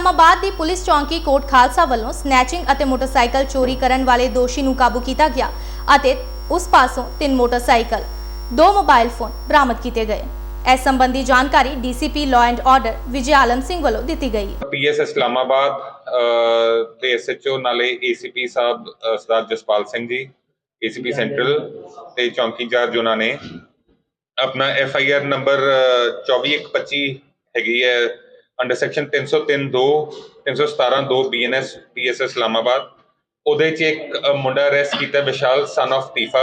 ਇਸਲਾਮਾਬਾਦ ਦੀ police ਚੌਂਕੀ ਕੋਟ ਖਾਲਸਾ ਵੱਲੋਂ snatching ਅਤੇ ਮੋਟਰਸਾਈਕਲ ਚੋਰੀ ਕਰਨ ਵਾਲੇ ਦੋਸ਼ੀ ਨੂੰ ਕਾਬੂ ਕੀਤਾ ਗਿਆ ਅਤੇ ਉਸ ਪਾਸੋਂ ਤਿੰਨ ਮੋਟਰਸਾਈਕਲ ਦੋ ਮੋਬਾਈਲ ਫੋਨ ਬਰਾਮਦ ਕੀਤੇ ਗਏ। ਇਸ ਸੰਬੰਧੀ ਜਾਣਕਾਰੀ DCP law and order Vijay Alam Singh ਵੱਲੋਂ ਦਿੱਤੀ ਗਈ ਪੀਐਸ ਇਸਲਾਮਾਬਾਦ ਦੇ ਐਸਐਚਓ ਨਾਲੇ ACP Sahib Sardar Jaspal Singh ji ACP central ਤੇ ਚੌਂਕੀ ਇੰਚਾਰਜ ਉਹਨਾਂ ਨੇ। ਆਪਣਾ ਐਫਆਈਆਰ ਨੰਬਰ 24125 ਹੈਗੀ ਹੈ। Under section 303 2 317 2 BNS PS Islamabad ਉਹਦੇ ਚ ਇੱਕ ਮੁੰਡਾ ਅਰੈਸਟ ਕੀਤਾ ਵਿਸ਼ਾਲ ਸਨ ਆਫ ਤੀਫਾ।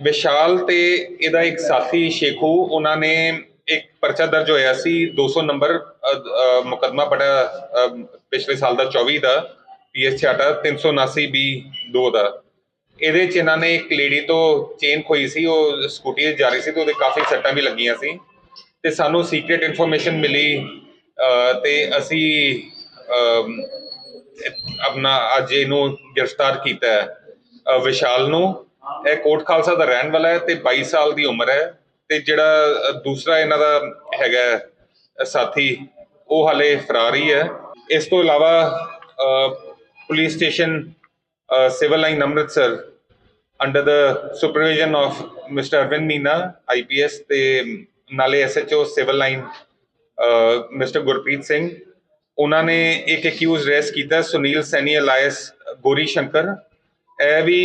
ਵਿਸ਼ਾਲ ਤੇ ਇਹਦਾ ਇੱਕ ਸਾਥੀ ਸ਼ੇਖੂ, ਉਹਨਾਂ ਨੇ ਇੱਕ ਪਰਚਾ ਦਰਜ ਹੋਇਆ ਸੀ 200 ਨੰਬਰ ਮੁਕਦਮਾ ਬੜਾ ਪਿਛਲੇ ਸਾਲ ਦਾ 24 ਦਾ ਪੀਐਸ ਛਾਟਾ 379 ਬੀ 2 ਦਾ ਇਹਦੇ ਚ ਇਹਨਾਂ ਨੇ ਇੱਕ ਲੇਡੀ ਤੋਂ ਚੇਨ ਖੋਈ ਸੀ, ਉਹ ਸਕੂਟੀ ਤੇ ਜਾ ਰਹੀ ਸੀ ਤੇ ਉਹਦੇ ਕਾਫੀ ਸੱਟਾਂ ਵੀ ਲੱਗੀਆਂ ਸੀ। ਤੇ ਸਾਨੂੰ ਸੀਕ੍ਰੀਟ ਇਨਫੋਰਮੇਸ਼ਨ ਮਿਲੀ ਅ, ਤੇ ਅਸੀਂ ਆਪਣਾ ਅੱਜ ਇਹਨੂੰ ਗ੍ਰਿਫਤਾਰ ਕੀਤਾ ਹੈ। ਵਿਸ਼ਾਲ ਨੂੰ। ਇਹ ਕੋਟ ਖਾਲਸਾ ਦਾ ਰਹਿਣ ਵਾਲਾ ਹੈ ਤੇ 22 ਸਾਲ ਦੀ ਉਮਰ ਹੈ ਤੇ ਜਿਹੜਾ ਦੂਸਰਾ ਇਹਨਾਂ ਦਾ ਹੈਗਾ ਸਾਥੀ ਉਹ ਹਾਲੇ ਫਰਾਰ ਹੀ ਹੈ। ਇਸ ਤੋਂ ਇਲਾਵਾ police station civil line Amritsar under the supervision of mister Arvind Meena IPS ਤੇ ਨਾਲੇ SHO civil line mister Gurpreet Singh, ਉਹਨਾਂ ਨੇ ਇੱਕ ਅਕਿਊਜ਼ ਰੈਸ ਕੀਤਾ, ਸੁਨੀਲ ਸੈਣੀ ਅਲਾਇਸ ਗੋਰੀ ਸ਼ੰਕਰ। ਇਹ ਵੀ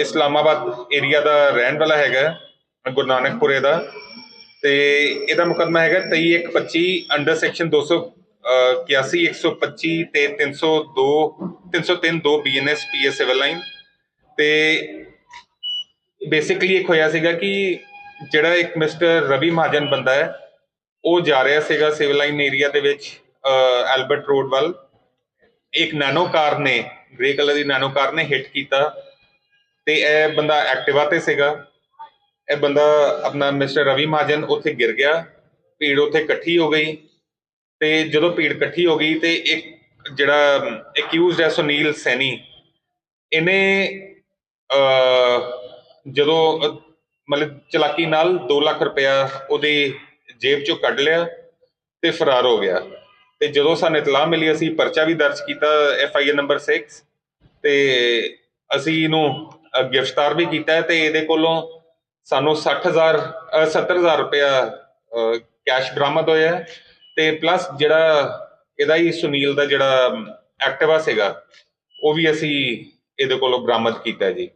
ਇਸਲਾਮਾਬਾਦ ਏਰੀਆ ਦਾ ਰਹਿਣ ਵਾਲਾ ਹੈਗਾ, ਗੁਰੂ ਨਾਨਕਪੁਰੇ ਦਾ। ਤੇ ਇਹਦਾ ਮੁਕੱਦਮਾ ਹੈਗਾ 23125 ਅੰਡਰ ਸੈਕਸ਼ਨ 281 125 ਤੇ 302 303 2 ਬੀਐਨਐਸ ਪੀਐਸ ਸਿਵਲ ਲਾਈਨ ਤੇ ਬੇਸਿਕਲੀ ਇੱਕ ਹੋਇਆ ਸੀਗਾ ਕਿ ਜਿਹੜਾ ਇੱਕ ਮਿਸਟਰ ਰਵੀ ਮਹਾਜਨ ਬੰਦਾ ਹੈ, ਉਹ ਜਾ ਰਿਹਾ ਸੀਗਾ ਸਿਵਲ ਲਾਈਨ ਏਰੀਆ ਦੇ ਵਿੱਚ ਐਲਬਰਟ ਰੋਡ ਵੱਲ। ਇੱਕ ਨੈਨੋ ਕਾਰ ਨੇ, ਗ੍ਰੇ ਕਲਰ ਦੀ ਨੈਨੋ ਕਾਰ ਨੇ ਹਿੱਟ ਕੀਤਾ ਤੇ ਇਹ ਬੰਦਾ ਐਕਟਿਵਾ ਤੇ ਸੀਗਾ। ਇਹ ਬੰਦਾ ਆਪਣਾ ਮਿਸਟਰ ਰਵੀ ਮਹਾਜਨ ਉੱਥੇ ਗਿਰ ਗਿਆ, ਭੀੜ ਉੱਥੇ ਇਕੱਠੀ ਹੋ ਗਈ ਤੇ ਜਦੋਂ ਭੀੜ ਇਕੱਠੀ ਹੋ ਗਈ ਤੇ ਇੱਕ ਜਿਹੜਾ ਅਕਿਊਜ਼ਡ ਹੈ ਸੁਨੀਲ ਸੈਣੀ, ਇਹਨੇ ਜਦੋਂ ਮਤਲਬ ਚਲਾਕੀ ਨਾਲ 2 ਲੱਖ ਰੁਪਇਆ ਉਹਦੀ ਜੇਬ ਚੋਂ ਕੱਢ ਲਿਆ ਤੇ ਫਰਾਰ ਹੋ ਗਿਆ। ਤੇ ਜਦੋਂ ਸਾਨੂੰ ਇਤਲਾਹ ਮਿਲੀ ਅਸੀਂ ਪਰਚਾ ਵੀ ਦਰਜ ਕੀਤਾ ਐਫ ਆਈ ਆਰ ਨੰਬਰ 6 ਤੇ ਅਸੀਂ ਇਹਨੂੰ ਗ੍ਰਿਫਤਾਰ ਵੀ ਕੀਤਾ ਹੈ ਤੇ ਇਹਦੇ ਕੋਲੋਂ ਸਾਨੂੰ 60000 ਅ, 70000 ਰੁਪਇਆ ਕੈਸ਼ ਬਰਾਮਦ ਹੋਇਆ ਹੈ ਤੇ ਪਲੱਸ ਜਿਹੜਾ ਇਹਦਾ ਹੀ ਸੁਨੀਲ ਦਾ ਜਿਹੜਾ ਐਕਟਿਵਾ ਸੀਗਾ ਉਹ ਵੀ ਅਸੀਂ ਇਹਦੇ ਕੋਲੋਂ ਬਰਾਮਦ ਕੀਤਾ ਜੀ।